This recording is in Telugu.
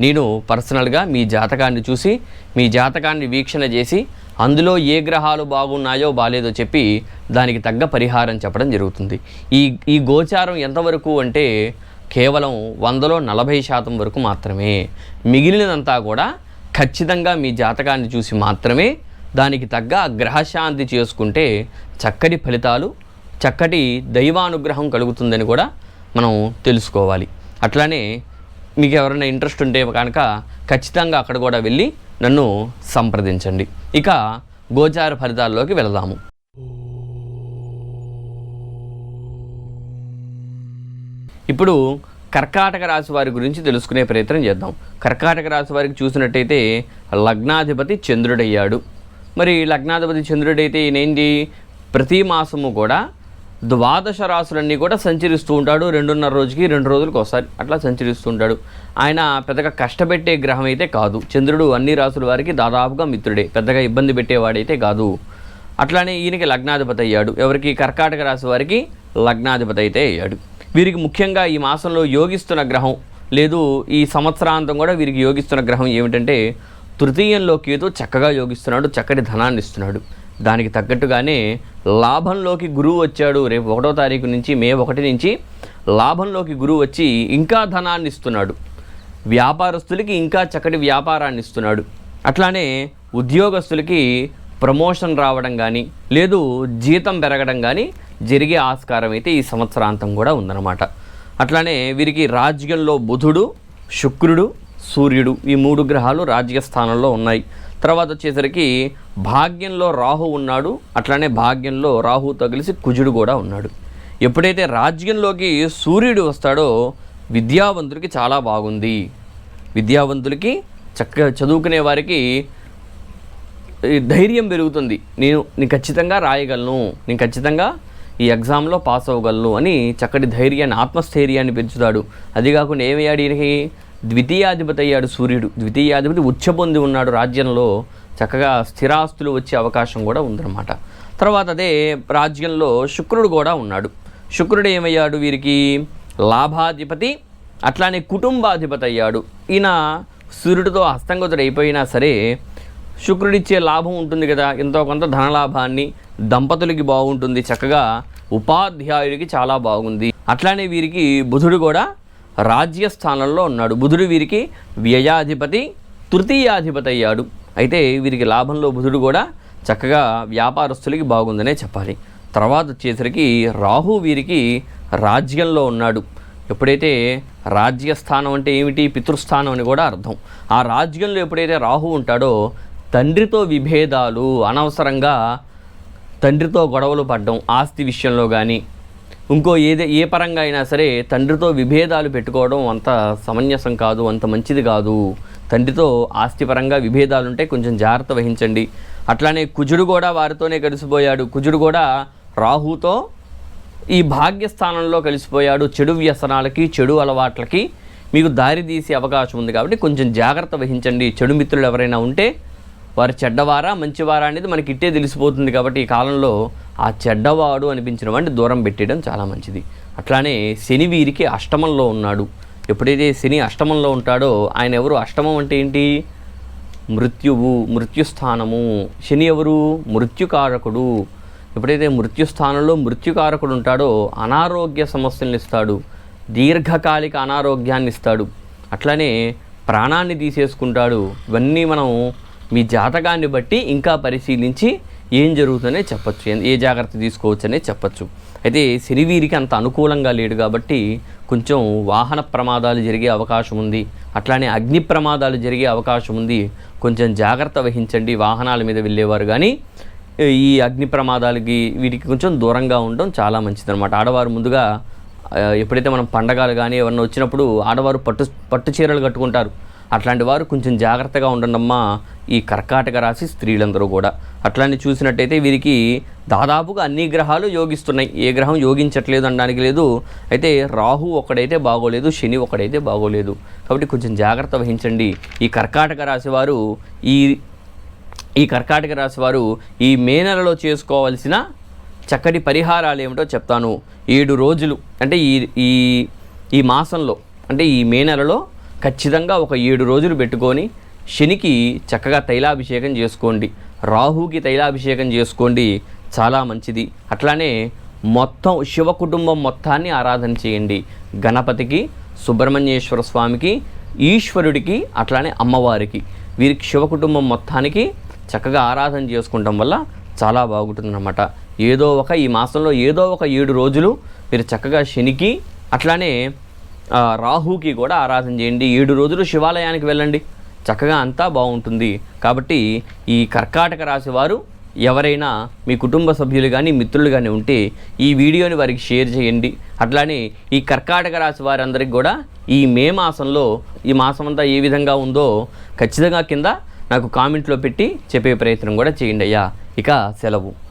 నేను పర్సనల్గా మీ జాతకాన్ని చూసి మీ జాతకాన్ని వీక్షణ చేసి అందులో ఏ గ్రహాలు బాగున్నాయో బాలేదో చెప్పి దానికి తగ్గ పరిహారం చెప్పడం జరుగుతుంది. ఈ ఈ గోచారం ఎంతవరకు అంటే కేవలం వందలో నలభై శాతం వరకు మాత్రమే. మిగిలినంతా కూడా ఖచ్చితంగా మీ జాతకాన్ని చూసి మాత్రమే దానికి తగ్గ గ్రహశాంతి చేసుకుంటే చక్కటి ఫలితాలు చక్కటి దైవానుగ్రహం కలుగుతుందని కూడా మనం తెలుసుకోవాలి. అట్లానే మీకు ఎవరైనా ఇంట్రెస్ట్ ఉంటే కనుక ఖచ్చితంగా అక్కడ కూడా వెళ్ళి నన్ను సంప్రదించండి. ఇక గోచార ఫలితాల్లోకి వెళదాము. ఇప్పుడు కర్కాటక రాశి వారి గురించి తెలుసుకునే ప్రయత్నం చేద్దాం. కర్కాటక రాశి వారికి చూసినట్టయితే లగ్నాధిపతి చంద్రుడయ్యాడు. మరి లగ్నాధిపతి చంద్రుడైతే ఈయనేంటి? ప్రతి మాసము కూడా ద్వాదశ రాసులన్నీ కూడా సంచరిస్తూ ఉంటాడు. రెండున్నర రోజుకి రెండు రోజులకు ఒకసారి అట్లా సంచరిస్తూ ఉంటాడు. ఆయన పెద్దగా కష్టపెట్టే గ్రహం అయితే కాదు. చంద్రుడు అన్ని రాసుల వారికి దాదాపుగా మిత్రుడే. పెద్దగా ఇబ్బంది పెట్టేవాడైతే కాదు. అట్లానే ఈయనకి లగ్నాధిపతి అయ్యాడు. ఎవరికి? కర్కాటక రాశి వారికి లగ్నాధిపతి అయితే అయ్యాడు. వీరికి ముఖ్యంగా ఈ మాసంలో యోగిస్తున్న గ్రహం లేదు. ఈ సంవత్సరాంతం కూడా వీరికి యోగిస్తున్న గ్రహం ఏమిటంటే తృతీయంలో కేతు చక్కగా యోగిస్తున్నాడు. చక్కటి ధనాన్ని ఇస్తున్నాడు. దానికి తగ్గట్టుగానే లాభంలోకి గురువు వచ్చాడు. రేపు ఒకటో తారీఖు నుంచి మే ఒకటి నుంచి లాభంలోకి గురువు వచ్చి ఇంకా ధనాన్ని ఇస్తున్నాడు. వ్యాపారస్తులకి ఇంకా చక్కటి వ్యాపారాన్ని ఇస్తున్నాడు. అట్లానే ఉద్యోగస్తులకి ప్రమోషన్ రావడం కానీ లేదు జీతం పెరగడం కానీ జరిగే ఆస్కారం అయితే ఈ సంవత్సరాంతం కూడా ఉందన్నమాట. అట్లానే వీరికి రాజ్యంలో బుధుడు శుక్రుడు సూర్యుడు ఈ మూడు గ్రహాలు రాజ్య స్థానంలో ఉన్నాయి. తర్వాత వచ్చేసరికి భాగ్యంలో రాహు ఉన్నాడు. అట్లానే భాగ్యంలో రాహుతో కలిసి కుజుడు కూడా ఉన్నాడు. ఎప్పుడైతే రాజ్యంలోకి సూర్యుడు వస్తాడో విద్యావంతుడికి చాలా బాగుంది. విద్యావంతులకి చక్కగా చదువుకునే వారికి ఈ ధైర్యం పెరుగుతుంది. నేను నేను ఖచ్చితంగా రాయగలను. నేను ఖచ్చితంగా ఈ ఎగ్జామ్లో పాస్ అవ్వగలను అని చక్కటి ధైర్యాన్ని ఆత్మస్థైర్యాన్ని పెంచుతాడు. అది కాకుండా ఏమయ్యాడు ఈయనకి? ద్వితీయాధిపతి అయ్యాడు సూర్యుడు. ద్వితీయాధిపతి ఉచ్చపొంది ఉన్నాడు రాజ్యంలో. చక్కగా స్థిరాస్తులు వచ్చే అవకాశం కూడా ఉందన్నమాట. తర్వాత అదే రాజ్యంలో శుక్రుడు కూడా ఉన్నాడు. శుక్రుడు ఏమయ్యాడు? వీరికి లాభాధిపతి అట్లానే కుటుంబాధిపతి అయ్యాడు. ఈయన సూర్యుడితో హస్తంగతుడు అయిపోయినా సరే శుక్రుడిచ్చే లాభం ఉంటుంది కదా. ఎంతో కొంత ధనలాభాన్ని దంపతులకి బాగుంటుంది. చక్కగా ఉపాధ్యాయుడికి చాలా బాగుంది. అట్లానే వీరికి బుధుడు కూడా రాజ్య స్థానంలో ఉన్నాడు. బుధుడు వీరికి వ్యయాధిపతి తృతీయాధిపతి అయ్యాడు. అయితే వీరికి లాభంలో బుధుడు కూడా చక్కగా వ్యాపారస్తులకి బాగుందనే చెప్పాలి. తర్వాత వచ్చేసరికి రాహు వీరికి రాజ్యంలో ఉన్నాడు. ఎప్పుడైతే రాజ్యస్థానం అంటే ఏమిటి? పితృస్థానం అని కూడా అర్థం. ఆ రాజ్యంలో ఎప్పుడైతే రాహు ఉంటాడో తండ్రితో విభేదాలు అనవసరంగా తండ్రితో గొడవలు పడ్డం ఆస్తి విషయంలో కానీ ఇంకో ఏదే ఏ పరంగా అయినా సరే తండ్రితో విభేదాలు పెట్టుకోవడం అంత సమంజసం కాదు అంత మంచిది కాదు. తండ్రితో ఆస్తిపరంగా విభేదాలు ఉంటే కొంచెం జాగ్రత్త వహించండి. అట్లానే కుజుడు కూడా వారితోనే కలిసిపోయాడు. కుజుడు కూడా రాహుతో ఈ భాగ్యస్థానంలో కలిసిపోయాడు. చెడు వ్యసనాలకి చెడు అలవాట్లకి మీకు దారి తీసే అవకాశం ఉంది కాబట్టి కొంచెం జాగ్రత్త వహించండి. చెడు మిత్రులు ఎవరైనా ఉంటే వారు చెడ్డవారా మంచివారా అనేది మనకి ఇట్టే తెలిసిపోతుంది కాబట్టి ఈ కాలంలో ఆ చెడ్డవాడు అనిపించిన వాడిని దూరం పెట్టేయడం చాలా మంచిది. అట్లానే శని వీరికి అష్టమంలో ఉన్నాడు. ఎప్పుడైతే శని అష్టమంలో ఉంటాడో ఆయన ఎవరు? అష్టమం అంటే ఏంటి? మృత్యువు మృత్యుస్థానము. శని ఎవరు? మృత్యుకారకుడు. ఎప్పుడైతే మృత్యుస్థానంలో మృత్యుకారకుడు ఉంటాడో అనారోగ్య సమస్యలను ఇస్తాడు. దీర్ఘకాలిక అనారోగ్యాన్ని ఇస్తాడు. అట్లానే ప్రాణాన్ని తీసేసుకుంటాడు. ఇవన్నీ మనం మీ జాతకాన్ని బట్టి ఇంకా పరిశీలించి ఏం జరుగుతుందనే చెప్పచ్చు. ఏ- జాగ్రత్త జాగ్రత్త తీసుకోవచ్చనే చెప్పచ్చు. అయితే శని వీరికి అంత అనుకూలంగా లేడు కాబట్టి కొంచెం వాహన ప్రమాదాలు జరిగే అవకాశం ఉంది. అట్లానే అగ్ని ప్రమాదాలు జరిగే అవకాశం ఉంది. కొంచెం జాగ్రత్త వహించండి వాహనాల మీద వెళ్ళేవారు కానీ ఈ అగ్ని ప్రమాదాలకి వీటికి కొంచెం దూరంగా ఉండడం చాలా మంచిదన్నమాట. ఆడవారు ముందుగా ఎప్పుడైతే మనం పండగలు కానీ ఏమన్నా వచ్చినప్పుడు ఆడవారు పట్టు పట్టు చీరలు కట్టుకుంటారు. అట్లాంటి వారు కొంచెం జాగ్రత్తగా ఉండండమ్మా. ఈ కర్కాటక రాశి స్త్రీలందరూ కూడా. అట్లాంటి చూసినట్టయితే వీరికి దాదాపుగా అన్ని గ్రహాలు యోగిస్తున్నాయి. ఏ గ్రహం యోగించట్లేదు అనడానికి లేదు. అయితే రాహు ఒక్కడైతే బాగోలేదు శని ఒక్కడైతే బాగోలేదు. కాబట్టి కొంచెం జాగ్రత్త వహించండి. ఈ కర్కాటక రాశి వారు ఈ ఈ కర్కాటక రాశి వారు ఈ మే నెలలో చేసుకోవాల్సిన చక్కటి పరిహారాలు ఏమిటో చెప్తాను. ఏడు రోజులు అంటే ఈ ఈ ఈ మాసంలో అంటే ఈ మే నెలలో ఖచ్చితంగా ఒక ఏడు రోజులు పెట్టుకొని శనికి చక్కగా తైలాభిషేకం చేసుకోండి. రాహుకి తైలాభిషేకం చేసుకోండి. చాలా మంచిది. అట్లానే మొత్తం శివ కుటుంబం మొత్తాన్ని ఆరాధన చేయండి. గణపతికి సుబ్రహ్మణ్యేశ్వర స్వామికి ఈశ్వరుడికి అట్లానే అమ్మవారికి. వీరికి శివ కుటుంబం మొత్తానికి చక్కగా ఆరాధన చేసుకుంటాం వల్ల చాలా బాగుంటుందన్నమాట. ఏదో ఒక ఈ మాసంలో ఏదో ఒక ఏడు రోజులు మీరు చక్కగా శనికి అట్లానే రాహుకి కూడా ఆరాధన చేయండి. ఏడు రోజులు శివాలయానికి వెళ్ళండి. చక్కగా అంతా బాగుంటుంది. కాబట్టి ఈ కర్కాటక రాశి వారు ఎవరైనా మీ కుటుంబ సభ్యులు కానీ మిత్రులు కానీ ఉంటే ఈ వీడియోని వారికి షేర్ చేయండి. అట్లానే ఈ కర్కాటక రాశి వారందరికీ కూడా ఈ మే మాసంలో ఈ మాసం అంతా ఏ విధంగా ఉందో ఖచ్చితంగా కింద నాకు కామెంట్లో పెట్టి చెప్పే ప్రయత్నం కూడా చేయండి అయ్యా. ఇక సెలవు.